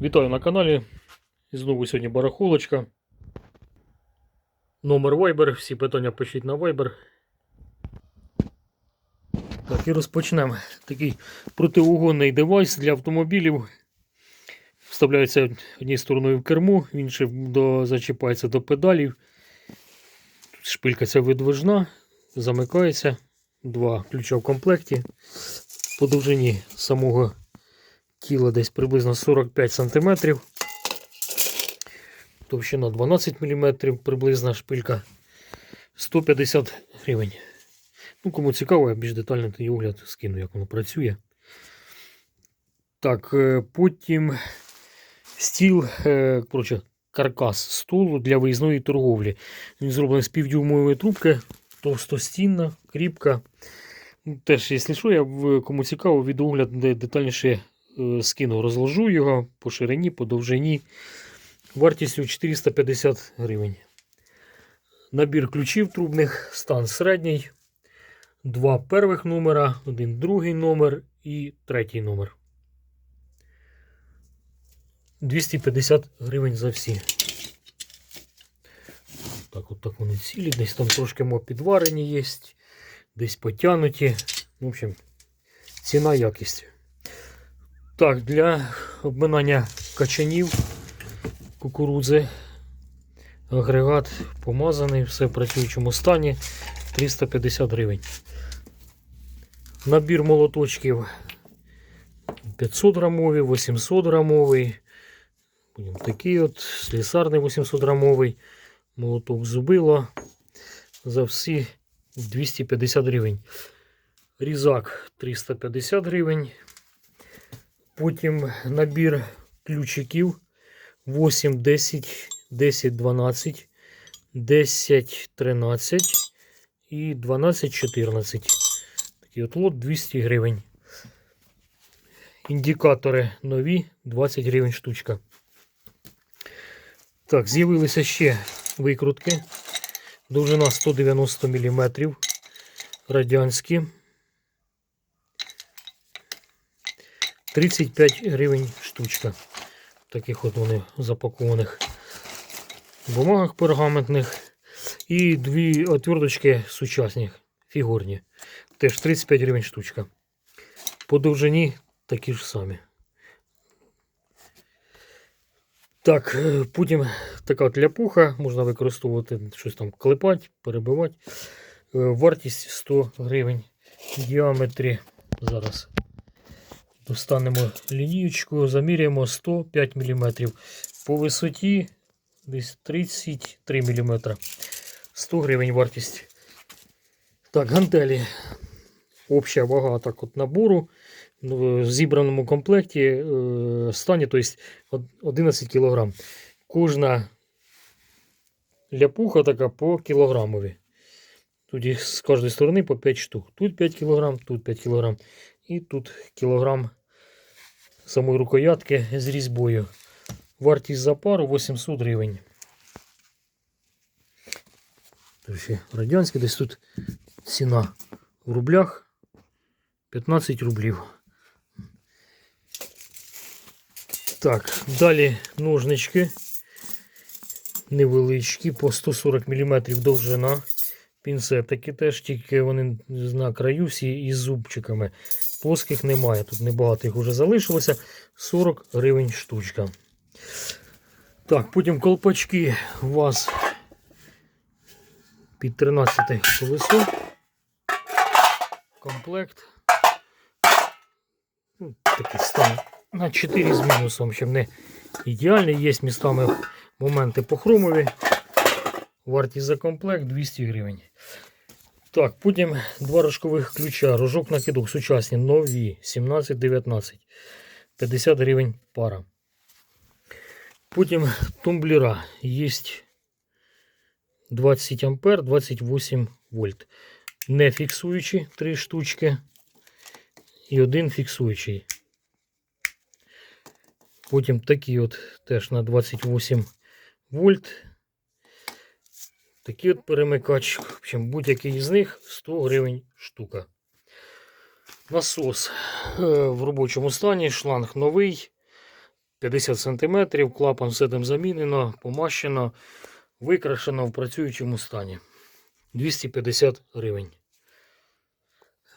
Вітаю на каналі. І знову сьогодні барахолочка. Номер Viber. Всі питання пишіть на Viber. Так, і розпочнемо. Такий протиугонний девайс для автомобілів. Вставляється однією стороною в керму, інший до, зачіпається до педалів. Шпилька ця видвижна, замикається. Два ключа в комплекті. По довжині самого тіла десь приблизно 45 см. Товщина 12 мм, приблизна шпилька 150 гривень. Ну, кому цікаво, я більш детально тоді огляд скину, як воно працює. Так, е, потім стіл, е, коротше, каркас столу для виїзної торговлі. Він зроблений з півдюймової трубки, товстостінна, кріпка. Теж, якщо що, я кому цікаво, відеогляд де детальніше скину, розложу його по ширині, по довжині. Вартістю 450 гривень. Набір ключів трубних, стан середній. Два перших номера, один другий номер і третій номер. 250 гривень за всі. Так, от так вони цілі. Десь там трошки мо підварені є, десь потягнуті. В общем, ціна якість. Так, для обминання качанів кукурудзи. Агрегат помазаний, все в працюючому стані. 350 гривень. Набір молоточків 500 грамовий, 800 грамовий. Потім такий от слісарний 800 грамовий. Молоток зубило. За всі 250 гривень. Різак 350 гривень. Потім набір ключиків 8, 10, 10, 12, 10, 13 і 12, 14. Такий от лот 200 гривень. Індикатори нові 20 гривень штучка. Так, з'явилися ще викрутки. Довжина 190 мм. Радянські. 35 гривень штучка. Таких от вони запакованих бумагах пергаментних. І дві отверточки сучасні, фігурні. Теж 35 гривень штучка. По довжині такі ж самі. Так, е, потім така от ляпуха, можна використовувати щось там клепати, перебивати. Е, Вартість 100 гривень. В діаметрі зараз достанемо лінієчку, заміряємо 105 мм. По висоті десь 33 мм. 100 гривень вартість. Так, гантелі. Обща вага так от набору ну, в зібраному комплекті е, стані, тобто 11 кг. Кожна ляпуха така по кілограмові. Тут їх з кожної сторони по 5 штук. Тут 5 кг, тут 5 кг. І тут кілограм самої рукоятки з різьбою. Вартість за пару 800 гривень. Тобто радянський десь тут ціна в рублях 15 рублів. Так, далі ножнички невеличкі, по 140 мм довжина. Пінцетики теж, тільки вони на краю всі із зубчиками. Плоских немає. Тут небагато їх вже залишилося. 40 гривень штучка. Так, потім колпачки у вас під 13 колесо. Комплект. Ну, такий стан на 4 з мінусом, щоб не ідеальний. Є містами моменти по хромові. Вартість за комплект 200 гривень. Так, потім два рожкових ключа. Рожок накидок сучасні, нові 17-19. 50 гривень пара. Потім тумблера. Є 20 ампер, 28 вольт. Не фіксуючі 3 штучки. І один фіксуючий. Потім такі от теж на 28 вольт. Такий от перемикач. В общем, будь-який з них 100 гривень штука. Насос е, в робочому стані, шланг новий. 50 см, клапан все там замінено, помащено, викрашено в працюючому стані. 250 гривень.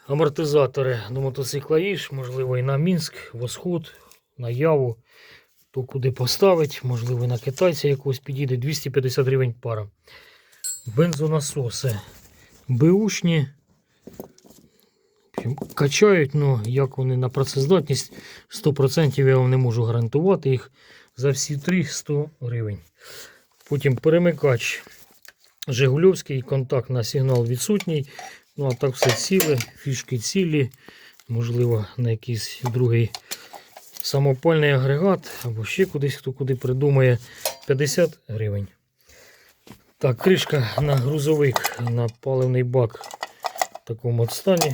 Амортизатори до мотоцикла Іж, можливо, і на Мінськ, Восход, на Яву. То куди поставить, можливо, і на китайця якогось підійде 250 гривень пара. Бензонасоси. Общем, Качають, ну як вони на працездатність 100% я вам не можу гарантувати їх за всі три 100 гривень. Потім перемикач Жигульовський, контакт на сигнал відсутній. Ну а так все ціле, фішки цілі, можливо, на якийсь другий самопальний агрегат або ще кудись хто куди придумає 50 гривень. Так, кришка на грузовик, на паливний бак в такому от стані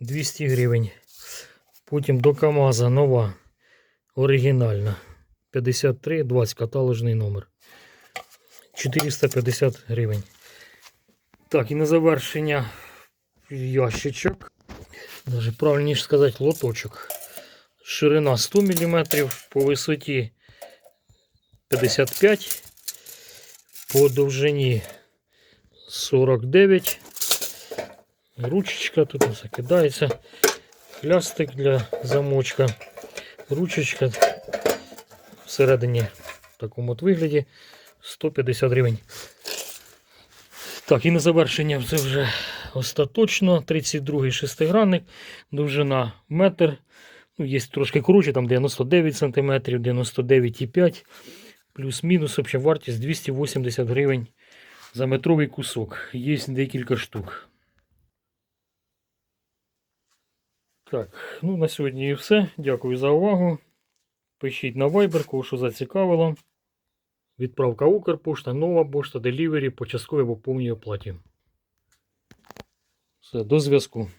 200 гривень. Потім до КАМАЗа нова, оригінальна. 53 20 каталожний номер. 450 гривень. Так, і на завершення ящичок. Даже правильніше сказати, лоточок. Ширина 100 мм, по висоті 55 по довжині 49. Ручечка тут закидається. Хлястик для замочка. Ручечка всередині в такому от вигляді 150 гривень. Так, і на завершення це вже остаточно. 32-й шестигранник, довжина метр. Ну, є трошки круче, там 99 см, 99,5 плюс-мінус вартість 280 гривень за метровий кусок. Є декілька штук. Так, ну на сьогодні і все. Дякую за увагу. Пишіть на Viber, кого що зацікавило. Відправка Укрпошта, нова пошта, делівері по частковій або повній оплаті. Все, до зв'язку.